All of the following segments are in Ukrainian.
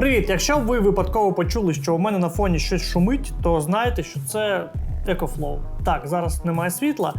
Привіт! Якщо ви випадково почули, що у мене на фоні щось шумить, то знайте, що це EcoFlow. Так, зараз немає світла,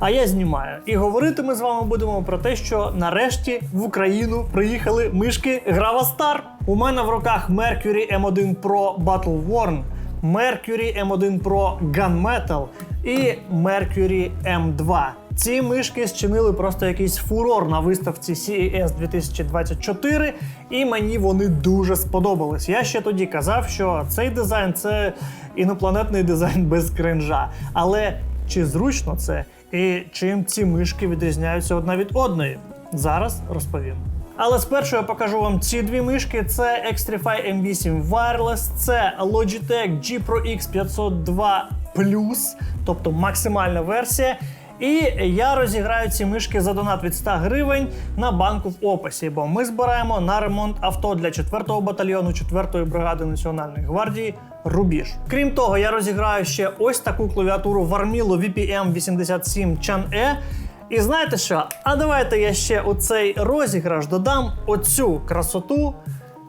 а я знімаю. І говорити ми з вами будемо про те, що нарешті в Україну приїхали мишки Grava Star. У мене в руках Mercury M1 Pro Battle Worn, Mercury M1 Pro Gunmetal і Mercury M2. Ці мишки зчинили просто якийсь фурор на виставці CES 2024, і мені вони дуже сподобались. Я ще тоді казав, що цей дизайн це інопланетний дизайн без кринжа. Але чи зручно це і чим ці мишки відрізняються одна від одної? Зараз розповім. Але спершу я покажу вам ці дві мишки: це Xtrify M8 Wireless, це Logitech G Pro X 502 Plus, тобто максимальна версія. І я розіграю ці мишки за донат від 100 гривень на банку в описі, бо ми збираємо на ремонт авто для 4-го батальйону 4-ї бригади Національної гвардії Рубіж. Крім того, я розіграю ще ось таку клавіатуру Varmilo VPM 87 Chan E. І знаєте що? А давайте я ще у цей розіграш додам оцю красоту.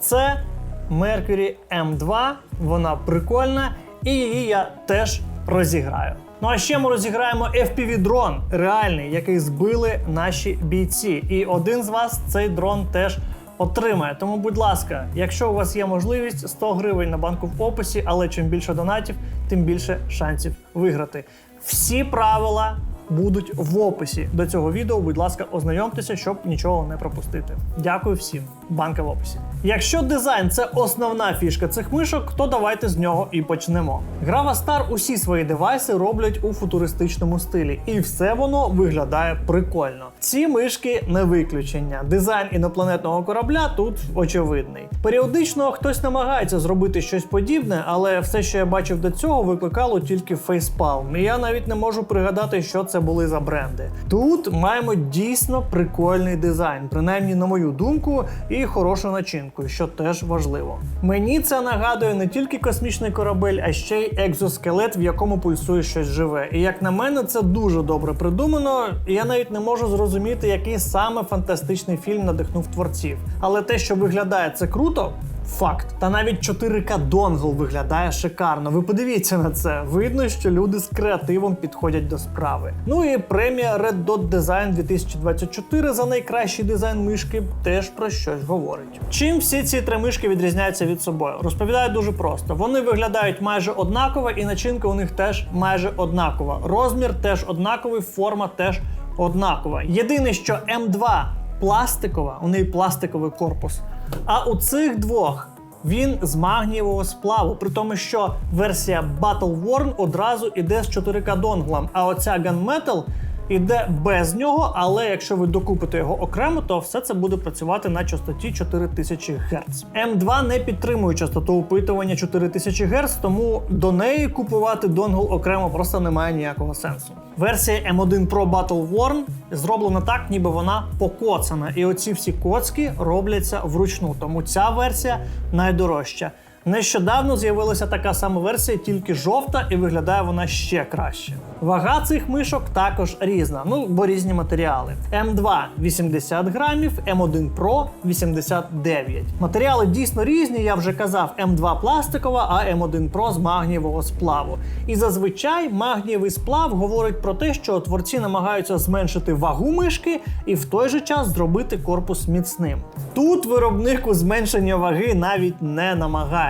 Це Mercury M2. Вона прикольна, і її я теж розіграю. Ну а ще ми розіграємо FPV-дрон, реальний, який збили наші бійці. І один з вас цей дрон теж отримає. Тому, будь ласка, якщо у вас є можливість, 100 гривень на банку в описі, але чим більше донатів, тим більше шансів виграти. Всі правила будуть в описі до цього відео. Будь ласка, ознайомтеся, щоб нічого не пропустити. Дякую всім. Банка в описі. Якщо дизайн це основна фішка цих мишок, то давайте з нього і почнемо. Grava Star усі свої девайси роблять у футуристичному стилі, і все воно виглядає прикольно. Ці мишки не виключення. Дизайн інопланетного корабля тут очевидний. Періодично хтось намагається зробити щось подібне, але все, що я бачив до цього, викликало тільки фейспалм. І я навіть не можу пригадати, що це були за бренди. Тут маємо дійсно прикольний дизайн, принаймні на мою думку, і хорошу начинку, що теж важливо. Мені це нагадує не тільки космічний корабель, а ще й екзоскелет, в якому пульсує щось живе. І як на мене, це дуже добре придумано. Я навіть не можу зрозуміти, який саме фантастичний фільм надихнув творців. Але те, що виглядає це круто. Факт. Та навіть 4К донгл виглядає шикарно. Ви подивіться на це. Видно, що люди з креативом підходять до справи. Ну і премія Red Dot Design 2024 за найкращий дизайн мишки теж про щось говорить. Чим всі ці три мишки відрізняються від собою? Розповідаю дуже просто. Вони виглядають майже однаково, і начинка у них теж майже однакова. Розмір теж однаковий, форма теж однакова. Єдине, що М2 пластикова, у неї пластиковий корпус. А у цих двох він з магнієвого сплаву, при тому, що версія Battle Worn одразу іде з 4К донглом, а оця Gunmetal іде без нього, але якщо ви докупите його окремо, то все це буде працювати на частоті 4000 Гц. М2 не підтримує частоту опитування 4000 Гц, тому до неї купувати донгл окремо просто немає ніякого сенсу. Версія M1 Pro Battle Worn зроблена так, ніби вона покоцана. І оці всі коцки робляться вручну. Тому ця версія найдорожча. Нещодавно з'явилася така сама версія, тільки жовта, і виглядає вона ще краще. Вага цих мишок також різна, ну бо різні матеріали. М2 80 грамів, М1 Pro 89. Матеріали дійсно різні, я вже казав, М2 пластикова, а М1 Pro з магнієвого сплаву. І зазвичай магнієвий сплав говорить про те, що творці намагаються зменшити вагу мишки і в той же час зробити корпус міцним. Тут виробник у зменшення ваги навіть не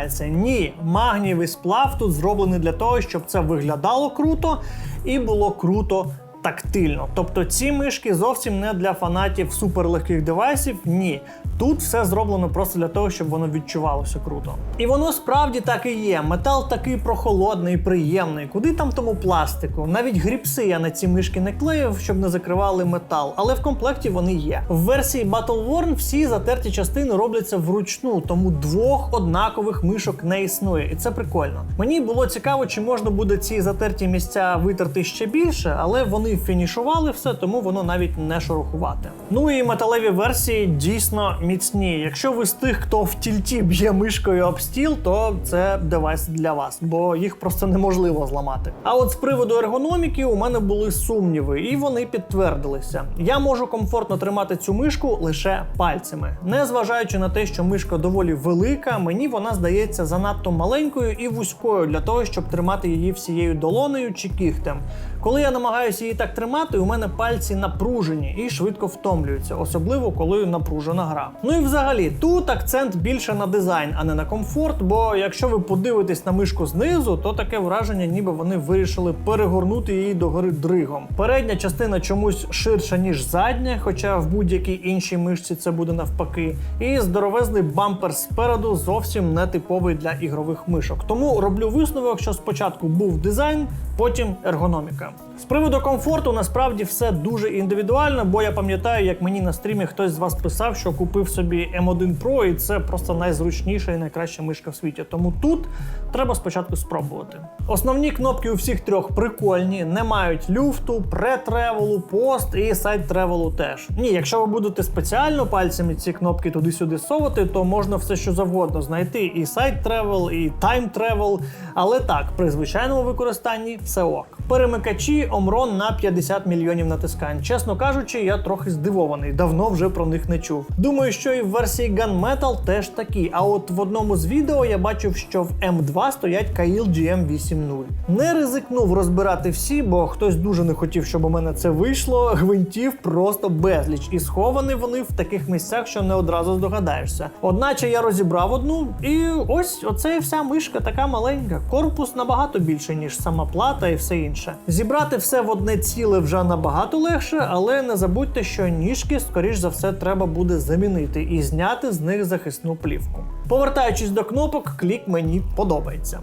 намагається. Ні, магнієвий сплав тут зроблений для того, щоб це виглядало круто і було круто. Тактильно, тобто ці мишки зовсім не для фанатів суперлегких девайсів. Ні, тут все зроблено просто для того, щоб воно відчувалося круто. І воно справді так і є. Метал такий прохолодний, приємний. Куди там тому пластику? Навіть гріпси я на ці мишки не клеїв, щоб не закривали метал, але в комплекті вони є. В версії Battle Worn всі затерті частини робляться вручну, тому двох однакових мишок не існує, і це прикольно. Мені було цікаво, чи можна буде ці затерті місця витерти ще більше, але вони вони фінішували все, тому воно навіть не шорохувати. Ну і металеві версії дійсно міцні. Якщо ви з тих, хто в тільті б'є мишкою об стіл, то це девайс для вас, бо їх просто неможливо зламати. А от з приводу ергономіки у мене були сумніви, і вони підтвердилися. Я можу комфортно тримати цю мишку лише пальцями, незважаючи на те, що мишка доволі велика, мені вона здається занадто маленькою і вузькою для того, щоб тримати її всією долонею чи кігтем. Коли я намагаюся її так тримати, у мене пальці напружені і швидко втомлюються, особливо коли напружена гра. Ну і взагалі, тут акцент більше на дизайн, а не на комфорт. Бо якщо ви подивитесь на мишку знизу, то таке враження, ніби вони вирішили перегорнути її догори дригом. Передня частина чомусь ширша, ніж задня, хоча в будь-якій іншій мишці це буде навпаки. І здоровезний бампер спереду зовсім не типовий для ігрових мишок. Тому роблю висновок, що спочатку був дизайн, потім ергономіка. З приводу комфорту насправді все дуже індивідуально, бо я пам'ятаю, як мені на стрімі хтось з вас писав, що купив собі M1 Pro, і це просто найзручніша і найкраща мишка в світі. Тому тут треба спочатку спробувати. Основні кнопки у всіх трьох прикольні, не мають люфту, пре-тревелу, пост і сайт тревелу теж. Ні, якщо ви будете спеціально пальцями ці кнопки туди-сюди совати, то можна все що завгодно знайти: і сайт тревел, і тайм тревел. Але так, при звичайному використанні все ок. Перемикачі Omron на 50 мільйонів натискань. Чесно кажучи, я трохи здивований, давно вже про них не чув. Думаю, що і в версії Gunmetal теж такі. А от в одному з відео я бачив, що в M2 стоять Kail GM80. Не ризикнув розбирати всі, бо хтось дуже не хотів, щоб у мене це вийшло. Гвинтів просто безліч, і сховані вони в таких місцях, що не одразу здогадаєшся. Одначе я розібрав одну, і ось оце і вся мишка така маленька. Корпус набагато більше, ніж сама плата і все інше. Зібрати все в одне ціле вже набагато легше, але не забудьте, що ніжки, скоріш за все, треба буде замінити і зняти з них захисну плівку. Повертаючись до кнопок, клік мені подобається.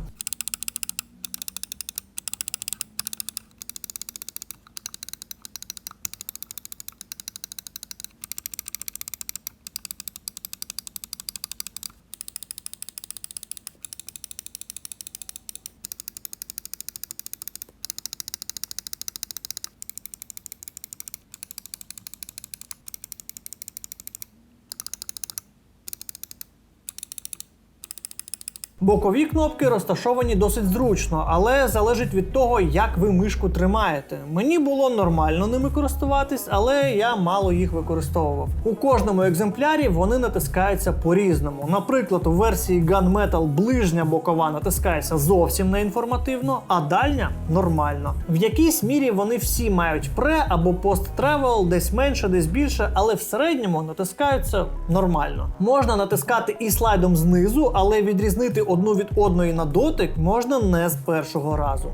Бокові кнопки розташовані досить зручно, але залежить від того, як ви мишку тримаєте. Мені було нормально ними користуватись, але я мало їх використовував. У кожному екземплярі вони натискаються по-різному. Наприклад, у версії Gunmetal ближня бокова натискається зовсім неінформативно, а дальня нормально. В якійсь мірі вони всі мають пре або пост тревел, десь менше, десь більше, але в середньому натискаються нормально. Можна натискати і слайдом знизу, але відрізнити одну від одної на дотик можна не з першого разу.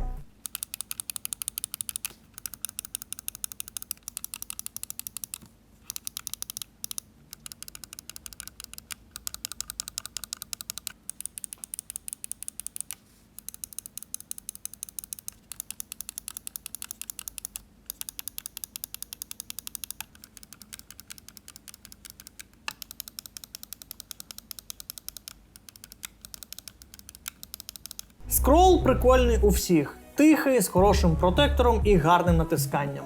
Скрол прикольний у всіх. Тихий, з хорошим протектором і гарним натисканням.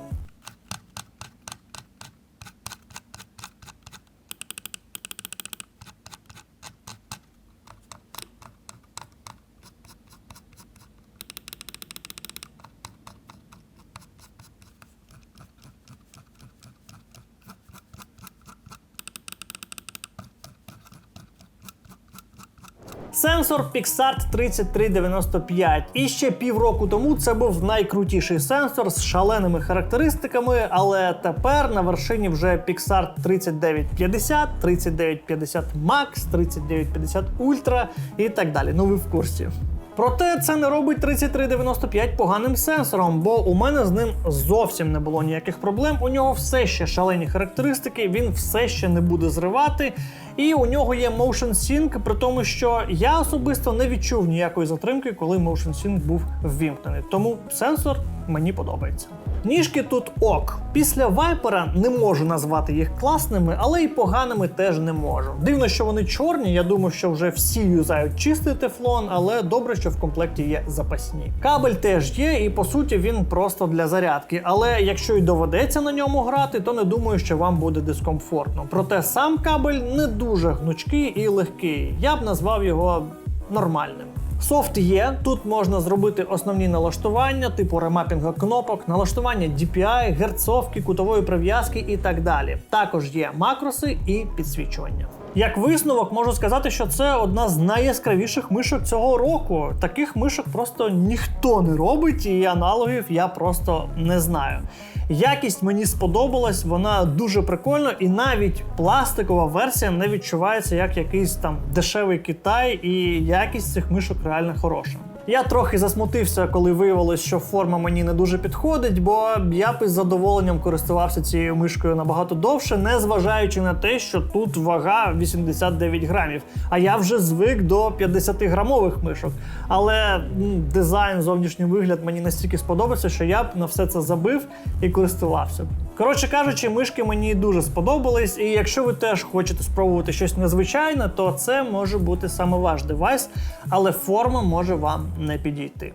Сенсор Pixart 3395. І ще півроку тому це був найкрутіший сенсор з шаленими характеристиками, але тепер на вершині вже Pixart 3950, 3950 Max, 3950 Ultra і так далі. Ну ви в курсі. Проте це не робить 3395 поганим сенсором, бо у мене з ним зовсім не було ніяких проблем. У нього все ще шалені характеристики, він все ще не буде зривати. І у нього є Motion Sync, при тому, що я особисто не відчув ніякої затримки, коли Motion Sync був ввімкнений. Тому сенсор мені подобається. Ніжки тут ок. Після вайпера не можу назвати їх класними, але й поганими теж не можу. Дивно, що вони чорні. Я думаю, що вже всі юзають чистий тефлон, але добре, що в комплекті є запасні. Кабель теж є, і по суті він просто для зарядки. Але якщо й доведеться на ньому грати, то не думаю, що вам буде дискомфортно. Проте сам кабель не дуже гнучкий і легкий. Я б назвав його нормальним. Софт є, тут можна зробити основні налаштування, типу ремапінга кнопок, налаштування DPI, герцовки, кутової прив'язки і так далі. Також є макроси і підсвічування. Як висновок, можу сказати, що це одна з найяскравіших мишок цього року. Таких мишок просто ніхто не робить, і аналогів я просто не знаю. Якість мені сподобалась, вона дуже прикольна, і навіть пластикова версія не відчувається як якийсь там дешевий Китай, і якість цих мишок реально хороша. Я трохи засмутився, коли виявилось, що форма мені не дуже підходить, бо я б із задоволенням користувався цією мишкою набагато довше, не зважаючи на те, що тут вага 89 грамів. А я вже звик до 50 грамових мишок. Але дизайн, зовнішній вигляд мені настільки сподобався, що я б на все це забив і користувався. Коротше кажучи, мишки мені дуже сподобались, і якщо ви теж хочете спробувати щось незвичайне, то це може бути саме ваш девайс, але форма може вам не підійти.